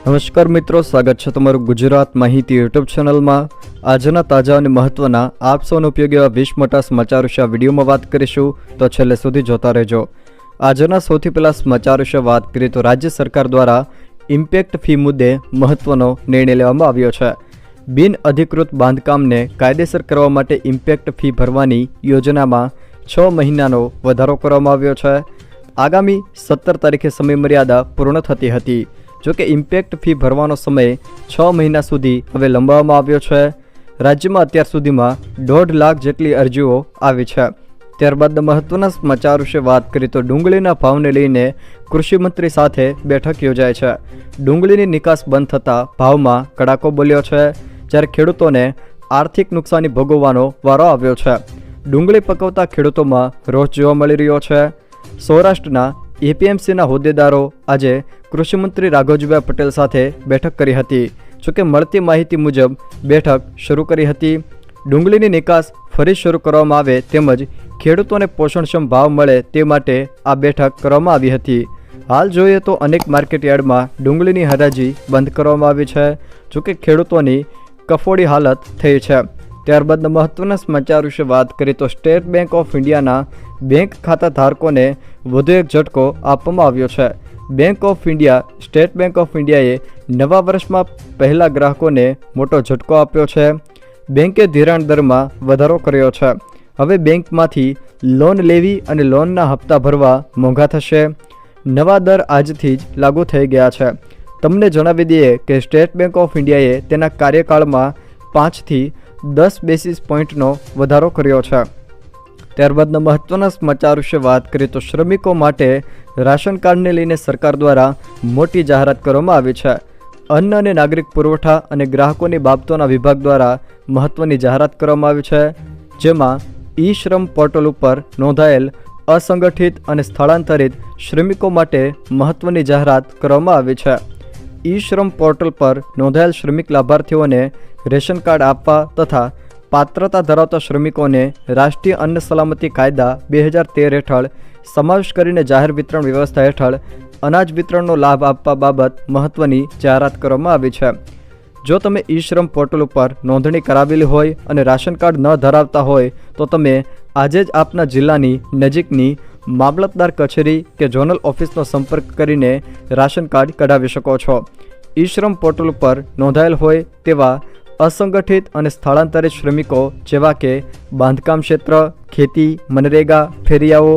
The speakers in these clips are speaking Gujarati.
નમસ્કાર મિત્રો, સ્વાગત છે તમારું ગુજરાત માહિતી યુટ્યુબ ચેનલમાં. આજના તાજા અને મહત્વના, આપ સૌનો ઉપયોગી એવા વીસ મોટા સમાચાર વિશે વિડીયોમાં વાત કરીશું. તો છેલ્લે સુધી જોતા રહેજો. આજના સૌથી પહેલાં સમાચાર વિશે વાત કરીએ તો રાજ્ય સરકાર દ્વારા ઇમ્પેક્ટ ફી મુદ્દે મહત્વનો નિર્ણય લેવામાં આવ્યો છે. બિન અધિકૃત બાંધકામને કાયદેસર કરવા માટે ઇમ્પેક્ટ ફી ભરવાની યોજનામાં છ મહિનાનો વધારો કરવામાં આવ્યો છે. આગામી સત્તર તારીખે સમયમર્યાદા પૂર્ણ થતી હતી. જોકે ઇમ્પેક્ટ ફી ભરવાનો સમય છ મહિના સુધી હવે લંબાવવામાં આવ્યો છે. રાજ્યમાં અત્યાર સુધીમાં દોઢ લાખ જેટલી અરજીઓ આવી છે. ત્યારબાદ મહત્વના સમાચાર વિશે વાત કરીએ તો ડુંગળીના ભાવને લઈને કૃષિમંત્રી સાથે બેઠક યોજાય છે. ડુંગળીની નિકાસ બંધ થતાં ભાવમાં કડાકો બોલ્યો છે, જ્યારે ખેડૂતોને આર્થિક નુકસાની ભોગવવાનો વારો આવ્યો છે. ડુંગળી પકવતા ખેડૂતોમાં રોષ જોવા મળી રહ્યો છે. સૌરાષ્ટ્રના એપીએમસીના હોદ્દેદારો આજે કૃષિમંત્રી રાઘવજીભાઈ પટેલ સાથે બેઠક કરી હતી. જોકે મળતી માહિતી મુજબ, બેઠક શરૂ કરી હતી. ડુંગળીની નિકાસ ફરી શરૂ કરવામાં આવે તેમજ ખેડૂતોને પોષણક્ષમ ભાવ મળે તે માટે આ બેઠક કરવામાં આવી હતી. હાલ જોઈએ તો અનેક માર્કેટયાર્ડમાં ડુંગળીની હરાજી બંધ કરવામાં આવી છે. જોકે ખેડૂતોની કફોડી હાલત થઈ છે. ત્યારબાદ મહત્વના સમાચાર વિશે વાત કરીએ તો સ્ટેટ બેંક ઓફ ઇન્ડિયાના બેંક ખાતા ધારકોને વધુ એક ઝટકો આપવામાં આવ્યો છે. Bank of India State Bank of ઇન્ડિયાએ નવા વર્ષમાં પહેલા ગ્રાહકોને મોટો ઝટકો આપ્યો છે. બેંકે ધિરાણ દરમાં વધારો કર્યો છે. હવે બેંકમાંથી લોન લેવી અને લોનના હપ્તા ભરવા મોંઘા થશે. નવા દર આજથી જ લાગુ થઈ ગયા છે. તમને જણાવી દઈએ કે સ્ટેટ બેંક ઓફ ઇન્ડિયાએ તેના કાર્યકાળમાં પાંચથી દસ બેસિસ પોઈન્ટનો વધારો કર્યો છે. ત્યારબાદના મહત્વના સમાચાર વિશે વાત કરીએ તો શ્રમિકો માટે રાશન કાર્ડને લઈને સરકાર દ્વારા મોટી જાહેરાત કરવામાં આવી છે. અન્ન અને નાગરિક પુરવઠા અને ગ્રાહકોની બાબતોના વિભાગ દ્વારા મહત્વની જાહેરાત કરવામાં આવી છે, જેમાં ઈ શ્રમ પોર્ટલ ઉપર નોંધાયેલ અસંગઠિત અને સ્થળાંતરિત શ્રમિકો માટે મહત્વની જાહેરાત કરવામાં આવી છે. ઈ શ્રમ પોર્ટલ પર નોંધાયેલ શ્રમિક લાભાર્થીઓને રેશન કાર્ડ આપવા તથા પાત્રતા ધરાવતા શ્રમિકોને રાષ્ટ્રીય અન્ન સલામતી કાયદા બે હજાર તેર હેઠળ, સમાવેશ કરીને જાહેર વિતરણ વ્યવસ્થા હેઠળ અનાજ વિતરણનો લાભ આપવા બાબત મહત્ત્વની જાહેરાત કરવામાં આવી છે. જો તમે ઈ શ્રમ પોર્ટલ ઉપર નોંધણી કરાવેલી હોય અને રાશન કાર્ડ ન ધરાવતા હોય, તો તમે આજે જ આપના જિલ્લાની નજીકની મામલતદાર કચેરી કે ઝોનલ ઓફિસનો સંપર્ક કરીને રાશન કાર્ડ કઢાવી શકો છો. ઈ શ્રમ પોર્ટલ ઉપર નોંધાયેલ હોય તેવા અસંગઠિત અને સ્થળાંતરિત શ્રમિકો જેવા કે બાંધકામ ક્ષેત્ર, ખેતી, મનરેગા, ફેરિયાઓ,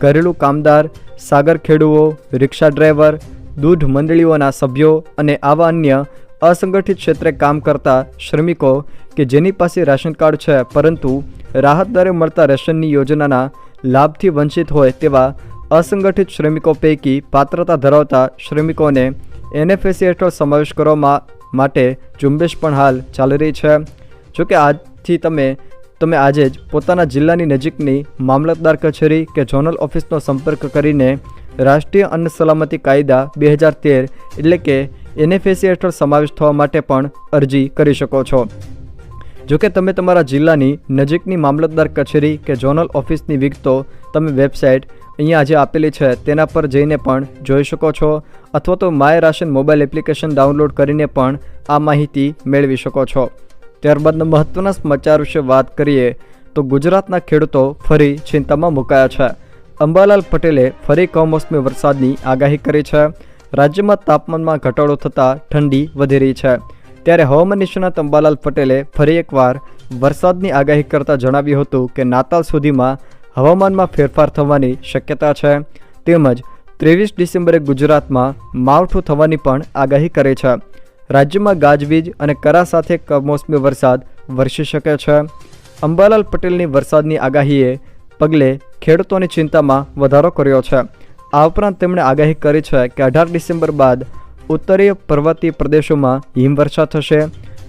ઘરેલું કામદાર, સાગર ખેડૂઓ, રિક્ષા ડ્રાઈવર, દૂધ મંડળીઓના સભ્યો અને આવા અન્ય અસંગઠિત ક્ષેત્રે કામ કરતા શ્રમિકો કે જેની પાસે રાશન કાર્ડ છે પરંતુ રાહત દરે મળતા રેશનની યોજનાના લાભથી વંચિત હોય તેવા અસંગઠિત શ્રમિકો પૈકી પાત્રતા ધરાવતા શ્રમિકોને એનએફએસી હેઠળ સમાવેશ કરવામાં માટે ઝુંબેશ પણ હાલ ચાલી રહી છે. જોકે આજથી તમે તમે આજે જ પોતાના જિલ્લાની નજીકની મામલતદાર કચેરી કે ઝોનલ ઓફિસનો સંપર્ક કરીને રાષ્ટ્રીય અન્ન સલામતી કાયદા બે હજાર તેર એટલે કે એનએફએસી હેઠળ સમાવેશ થવા માટે પણ અરજી કરી શકો છો. જોકે તમે તમારા જિલ્લાની નજીકની મામલતદાર કચેરી કે ઝોનલ ઓફિસની વિગતો તમે વેબસાઇટ અહીંયા જે આપેલી છે તેના પર જઈને પણ જોઈ શકો છો. અથવા તો my ration mobile application download કરીને પણ આ માહિતી મેળવી શકો છો. ત્યારબાદના મહત્ત્વના સમાચાર વિશે વાત કરીએ, તો ગુજરાતના ખેડૂતો ફરી ચિંતામાં મુકાયા છે. અંબાલાલ પટેલે ફરી કમોસમી વરસાદની આગાહી કરી છે. રાજ્યમાં તાપમાનમાં ઘટાડો થતાં ઠંડી વધી રહી છે. ત્યારે હવામાન નિષ્ણાત અંબાલાલ પટેલે ફરી એકવાર વરસાદની આગાહી કરતાં જણાવ્યું હતું કે, નાતાલ સુધીમાં હવામાનમાં ફેરફાર થવાની શક્યતા છે. તેમજ ત્રેવીસ ડિસેમ્બરે ગુજરાતમાં માવઠું થવાની પણ આગાહી કરી છે. રાજ્યમાં ગાજવીજ અને કરા સાથે કમોસમી વરસાદ વરસી શકે છે. અંબાલાલ પટેલની વરસાદની આગાહીએ પગલે ખેડૂતોની ચિંતામાં વધારો કર્યો છે. આ ઉપરાંત તેમણે આગાહી કરી છે કે અઢાર ડિસેમ્બર બાદ ઉત્તરીય પર્વતીય પ્રદેશોમાં હિમવર્ષા થશે.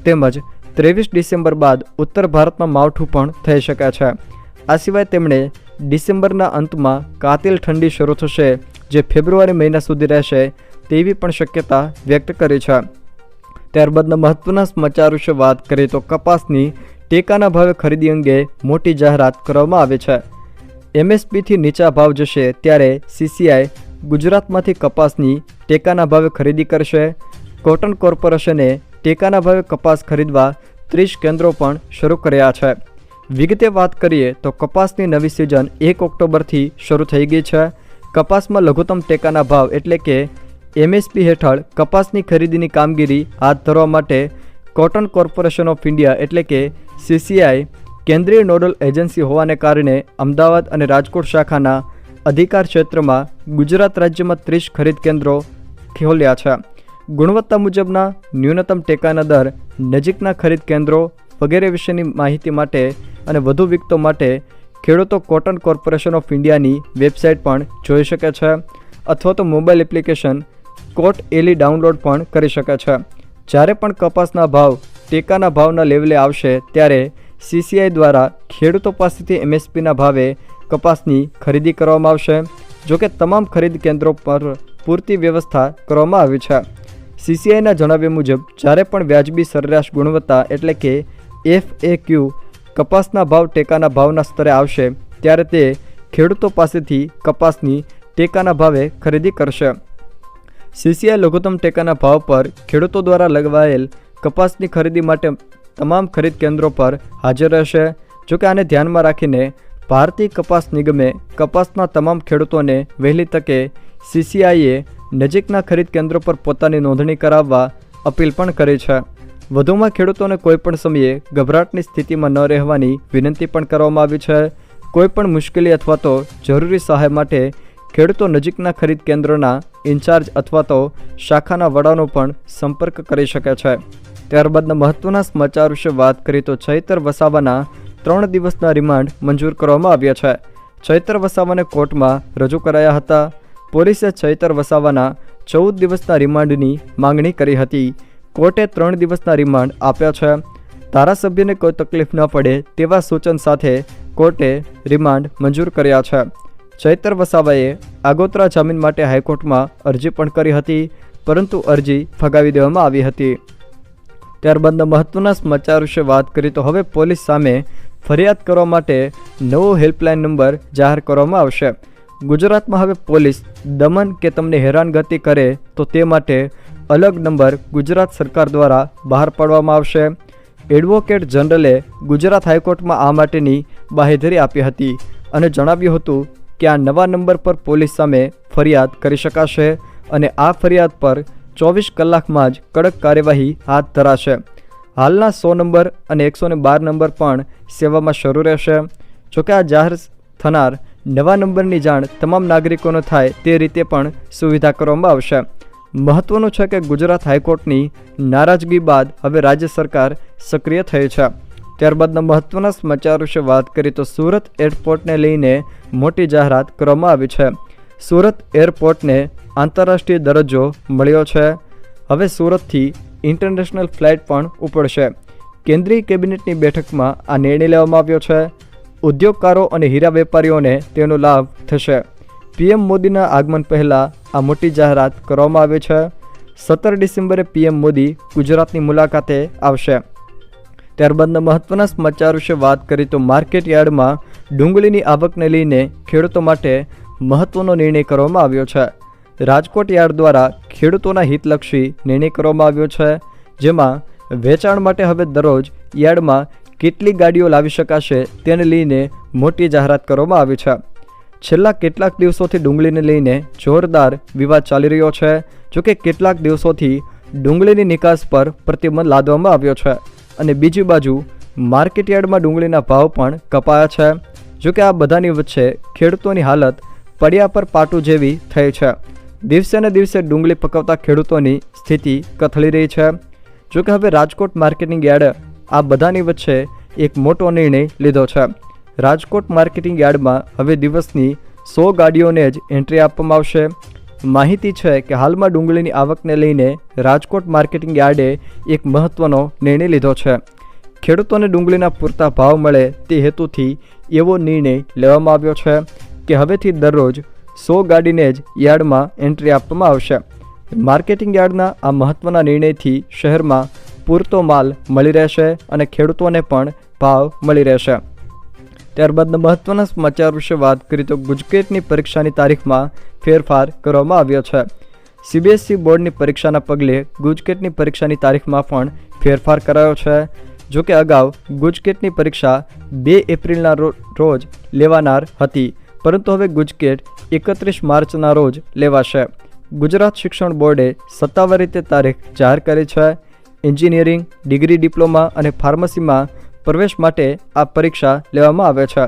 તેમજ ત્રેવીસ ડિસેમ્બર બાદ ઉત્તર ભારતમાં માવઠું પણ થઈ શકે છે. આ સિવાય તેમણે ડિસેમ્બરના અંતમાં કાતિલ ઠંડી શરૂ થશે. જે ફેબ્રુઆરી મહિના સુધી રહેશે તેવી પણ શક્યતા વ્યક્ત કરી છે. ત્યારબાદના મહત્વના સમાચાર વિશે વાત કરીએ તો કપાસની ટેકાના ભાવે ખરીદી અંગે મોટી જાહેરાત કરવામાં આવી છે. એમએસપીથી નીચા ભાવ જશે ત્યારે સીસીઆઈ ગુજરાતમાંથી કપાસની ટેકાના ભાવે ખરીદી કરશે. કોટન કોર્પોરેશને ટેકાના ભાવે કપાસ ખરીદવા ત્રીસ કેન્દ્રો પણ શરૂ કર્યા છે. વિગતે વાત કરીએ તો કપાસની નવી સિઝન એક ઓક્ટોબરથી શરૂ થઈ ગઈ છે. કપાસમાં લઘુત્તમ ટેકાના ભાવ એટલે કે એમએસપી હેઠળ કપાસની ખરીદીની કામગીરી હાથ ધરવા માટે કોટન કોર્પોરેશન ઓફ ઇન્ડિયા એટલે કે સીસીઆઈ કેન્દ્રીય નોડલ એજન્સી હોવાને કારણે અમદાવાદ અને રાજકોટ શાખાના અધિકાર ક્ષેત્રમાં ગુજરાત રાજ્યમાં ત્રીસ ખરીદ કેન્દ્રો ખોલ્યા છે. ગુણવત્તા મુજબના ન્યૂનતમ ટેકાના દર, નજીકના ખરીદ કેન્દ્રો વગેરે વિશેની માહિતી માટે અને વધુ વિગતો માટે ખેડૂતો કોટન કોર્પોરેશન ઓફ ઇન્ડિયાની વેબસાઇટ પણ જોઈ શકે છે, અથવા તો મોબાઈલ એપ્લિકેશન કોટ એલી ડાઉનલોડ પણ કરી શકે છે. જ્યારે પણ કપાસના ભાવ, ટેકાના ભાવના લેવલે આવશે, ત્યારે સીસીઆઈ દ્વારા ખેડૂતો પાસેથી એમએસપીના ભાવે કપાસની ખરીદી કરવામાં આવશે જોકે તમામ ખરીદ કેન્દ્રો પર પૂરતી વ્યવસ્થા કરવામાં આવી છે. સીસીઆઈના જણાવ્યા મુજબ, જ્યારે પણ વ્યાજબી સરેરાશ ગુણવત્તા એટલે કે એફ એ ક્યુ કપાસના ભાવ ટેકાના ભાવના સ્તરે આવશે, ત્યારે તે ખેડૂતો પાસેથી કપાસની ટેકાના ભાવે ખરીદી કરશે. સીસીઆઈ લઘુત્તમ ટેકાના ભાવ પર ખેડૂતો દ્વારા લગવાયેલ કપાસની ખરીદી માટે તમામ ખરીદ કેન્દ્રો પર હાજર રહેશે. જોકે આને ધ્યાનમાં રાખીને ભારતીય કપાસ નિગમે કપાસના તમામ ખેડૂતોને વહેલી તકે સીસીઆઈએ નજીકના ખરીદ કેન્દ્રો પર પોતાની નોંધણી કરાવવા અપીલ પણ કરી છે. વધુમાં ખેડૂતોને કોઈપણ સમયે ગભરાટની સ્થિતિમાં ન રહેવાની વિનંતી પણ કરવામાં આવી છે. કોઈપણ મુશ્કેલી અથવા તો જરૂરી સહાય માટે ખેડૂતો નજીકના ખરીદ કેન્દ્રોના ઇન્ચાર્જ અથવા તો શાખાના વડાનો પણ સંપર્ક કરી શકે છે. ત્યારબાદના મહત્વના સમાચાર વિશે વાત કરીએ તો ચૈતર વસાવાના ત્રણ દિવસના રિમાન્ડ મંજૂર કરવામાં આવ્યા છે. ચૈતર વસાવાને કોર્ટમાં રજૂ કરાયા હતા. પોલીસે ચૈતર વસાવાના ચૌદ દિવસના રિમાન્ડની માંગણી કરી હતી. કોર્ટે ત્રણ દિવસના રિમાન્ડ આપ્યા છે. ધારાસભ્યને કોઈ તકલીફ ન પડે તેવા સૂચન સાથે કોર્ટે રિમાન્ડ મંજૂર કર્યા છે. ચૈતર વસાવાએ આગોતરા જામીન માટે હાઈકોર્ટમાં અરજી પણ કરી હતી, પરંતુ અરજી ફગાવી દેવામાં આવી હતી. ત્યારબાદના મહત્વના સમાચાર વિશે વાત કરીએ તો હવે પોલીસ સામે ફરિયાદ કરવા માટે નવો હેલ્પલાઇન નંબર જાહેર કરવામાં આવશે. ગુજરાતમાં હવે પોલીસ દમન કે તમને હેરાનગતિ કરે તો તે માટે અલગ નંબર ગુજરાત સરકાર દ્વારા બહાર પાડવામાં આવશે. એડવોકેટ જનરલે ગુજરાત હાઈકોર્ટમાં આ માટેની બાહેધરી આપી હતી અને જણાવ્યું હતું કે આ નવા નંબર પર પોલીસ સામે ફરિયાદ કરી શકાશે અને આ ફરિયાદ પર ચોવીસ કલાકમાં જ કડક કાર્યવાહી હાથ ધરાશે. હાલના સો નંબર અને એકસો બાર નંબર પણ સેવામાં શરૂ રહેશે. જોકે આ જાહેર થનાર નવા નંબરની જાણ તમામ નાગરિકોને થાય તે રીતે પણ સુવિધા કરવામાં આવશે. મહત્વનું છે કે ગુજરાત હાઈકોર્ટની નારાજગી બાદ હવે રાજ્ય સરકાર સક્રિય થઈ છે. ત્યારબાદના મહત્વના સમાચાર વિશે વાત કરીએ તો સુરત એરપોર્ટને લઈને મોટી જાહેરાત કરવામાં આવી છે. સુરત એરપોર્ટને આંતરરાષ્ટ્રીય દરજ્જો મળ્યો છે. હવે સુરતથી ઇન્ટરનેશનલ ફ્લાઇટ પણ ઉપડશે. કેન્દ્રીય કેબિનેટની બેઠકમાં આ નિર્ણય લેવામાં આવ્યો છે. ઉદ્યોગકારો અને હીરા વેપારીઓને તેનો લાભ થશે. પીએમ મોદીના આગમન પહેલાં આ મોટી જાહેરાત કરવામાં આવી છે. સત્તર ડિસેમ્બરે પીએમ મોદી ગુજરાતની મુલાકાતે આવશે. ત્યારબાદના મહત્વના સમાચાર વિશે વાત કરીએ તો માર્કેટ યાર્ડમાં ડુંગળીની આવકને લઈને ખેડૂતો માટે મહત્વનો નિર્ણય કરવામાં આવ્યો છે. રાજકોટ યાર્ડ દ્વારા ખેડૂતોના હિતલક્ષી નિર્ણય કરવામાં આવ્યો છે. જેમાં વેચાણ માટે હવે દરરોજ યાર્ડમાં કેટલી ગાડીઓ લાવી શકાશે તેને લઈને મોટી જાહેરાત કરવામાં આવી છે. છેલ્લા કેટલાક દિવસોથી ડુંગળીને લઈને જોરદાર વિવાદ ચાલી રહ્યો છે જોકે કેટલાક દિવસોથી ડુંગળીની નિકાસ પર પ્રતિબંધ લાદવામાં આવ્યો છે અને બીજી બાજુ માર્કેટ યાર્ડમાં ડુંગળીના ભાવ પણ કપાયા છે જોકે આ બધાની વચ્ચે ખેડૂતોની હાલત પડ્યા પર પાટું જેવી થઈ છે. દિવસે ને દિવસે ડુંગળી પકવતા ખેડૂતોની સ્થિતિ કથળી રહી છે. જોકે હવે રાજકોટ માર્કેટિંગ યાર્ડે આ બધાની વચ્ચે એક મોટો નિર્ણય લીધો છે. રાજકોટ માર્કેટિંગ યાર્ડમાં હવે દિવસની સો ગાડીઓને જ એન્ટ્રી આપવામાં આવશે. માહિતી છે કે હાલમાં ડુંગળીની આવકને લઈને રાજકોટ માર્કેટિંગ યાર્ડે એક મહત્ત્વનો નિર્ણય લીધો છે. ખેડૂતોને ડુંગળીના પૂરતા ભાવ મળે તે હેતુથી એવો નિર્ણય લેવામાં આવ્યો છે કે હવેથી દરરોજ સો ગાડીને જ યાર્ડમાં એન્ટ્રી આપવામાં આવશે. માર્કેટિંગ યાર્ડના આ મહત્ત્વના નિર્ણયથી શહેરમાં પૂરતો માલ મળી રહેશે અને ખેડૂતોને પણ ભાવ મળી રહેશે. ત્યારબાદના મહત્વના સમાચાર વિશે વાત કરીએ તો ગુજકેટની પરીક્ષાની તારીખમાં ફેરફાર કરવામાં આવ્યો છે. સીબીએસઈ બોર્ડની પરીક્ષાના પગલે ગુજકેટની પરીક્ષાની તારીખમાં પણ ફેરફાર કરાયો છે. જો કે અગાઉ ગુજકેટની પરીક્ષા બે એપ્રિલના રોજ લેવાનાર હતી. પરંતુ હવે ગુજકેટ એકત્રીસ માર્ચના રોજ લેવાશે. ગુજરાત શિક્ષણ બોર્ડે સત્તાવાર રીતે તારીખ જાહેર કરી છે. એન્જિનિયરિંગ, ડિગ્રી, ડિપ્લોમા અને ફાર્મસીમાં પ્રવેશ માટે આ પરીક્ષા લેવામાં આવે છે.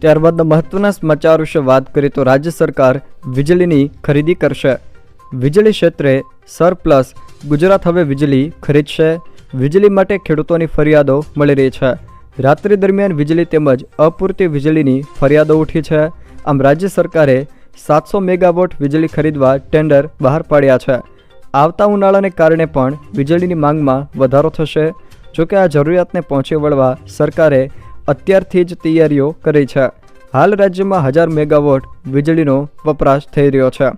ત્યારબાદના મહત્વના સમાચાર વિશે વાત કરીએ તો રાજ્ય સરકાર વીજળીની ખરીદી કરશે. વીજળી ક્ષેત્રે સરપ્લસ. ગુજરાત હવે વીજળી ખરીદશે. વીજળી માટે ખેડૂતોની ફરિયાદો મળી રહી છે. રાત્રિ દરમિયાન વીજળી તેમજ અપૂરતી વીજળીની ફરિયાદો ઉઠી છે. આમ રાજ્ય સરકારે સાતસો મેગાવોટ વીજળી ખરીદવા ટેન્ડર બહાર પાડ્યા છે. આવતા ઉનાળાને કારણે પણ વીજળીની માંગમાં વધારો થશે. જોકે આ જરૂરિયાતને પહોંચી વળવા સરકારે અત્યારથી જ તૈયારીઓ કરી છે. હાલ રાજ્યમાં હજાર મેગાવોટ વીજળીનો વપરાશ થઈ રહ્યો છે.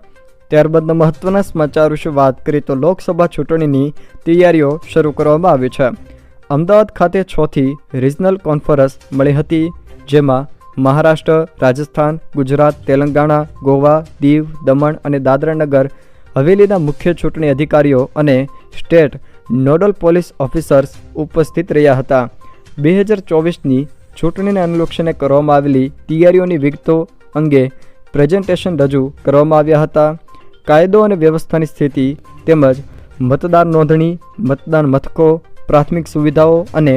ત્યારબાદના મહત્વના સમાચાર વિશે વાત કરીએ તો લોકસભા ચૂંટણીની તૈયારીઓ શરૂ કરવામાં આવી છે. અમદાવાદ ખાતે છથી રિજનલ કોન્ફરન્સ મળી હતી, જેમાં મહારાષ્ટ્ર, રાજસ્થાન, ગુજરાત, તેલંગાણા, ગોવા, દીવ, દમણ અને દાદરાનગર હવેલીના મુખ્ય ચૂંટણી અધિકારીઓ અને સ્ટેટ નોડલ પોલીસ ઓફિસર્સ ઉપસ્થિત રહ્યા હતા. બે હજાર ચોવીસની ચૂંટણીને અનુલક્ષીને કરવામાં આવેલી તૈયારીઓની વિગતો અંગે પ્રેઝન્ટેશન રજૂ કરવામાં આવ્યા હતા. કાયદો અને વ્યવસ્થાની સ્થિતિ તેમજ મતદાર નોંધણી, મતદાન મથકો, પ્રાથમિક સુવિધાઓ અને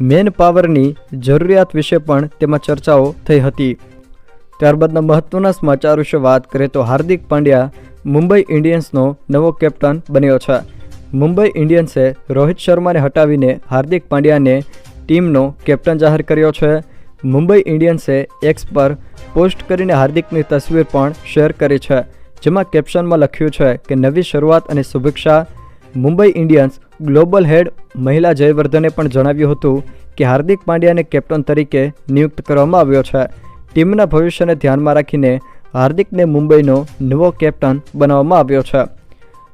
મેન પાવરની જરૂરિયાત વિશે પણ તેમાં ચર્ચાઓ થઈ હતી. ત્યારબાદના મહત્વના સમાચાર વિશે વાત કરીએ તો હાર્દિક પાંડ્યા મુંબઈ ઇન્ડિયન્સનો નવો કેપ્ટન બન્યો છે. મુંબઈ ઇન્ડિયન્સે રોહિત શર્માને હટાવીને હાર્દિક પાંડ્યાને ટીમનો કેપ્ટન જાહેર કર્યો છે. મુંબઈ ઇન્ડિયન્સે એક્સ પર પોસ્ટ કરીને હાર્દિકની તસવીર પણ શેર કરી છે, જેમાં કેપ્શનમાં લખ્યું છે કે, નવી શરૂઆત અને શુભેચ્છા. મુંબઈ ઇન્ડિયન્સ ગ્લોબલ હેડ મહિલા જયવર્ધને પણ જણાવ્યું હતું કે, હાર્દિક પાંડ્યાને કેપ્ટન તરીકે નિયુક્ત કરવામાં આવ્યો છે. ટીમના ભવિષ્યને ધ્યાનમાં રાખીને હાર્દિકને મુંબઈનો નવો કેપ્ટન બનાવવામાં આવ્યો છે.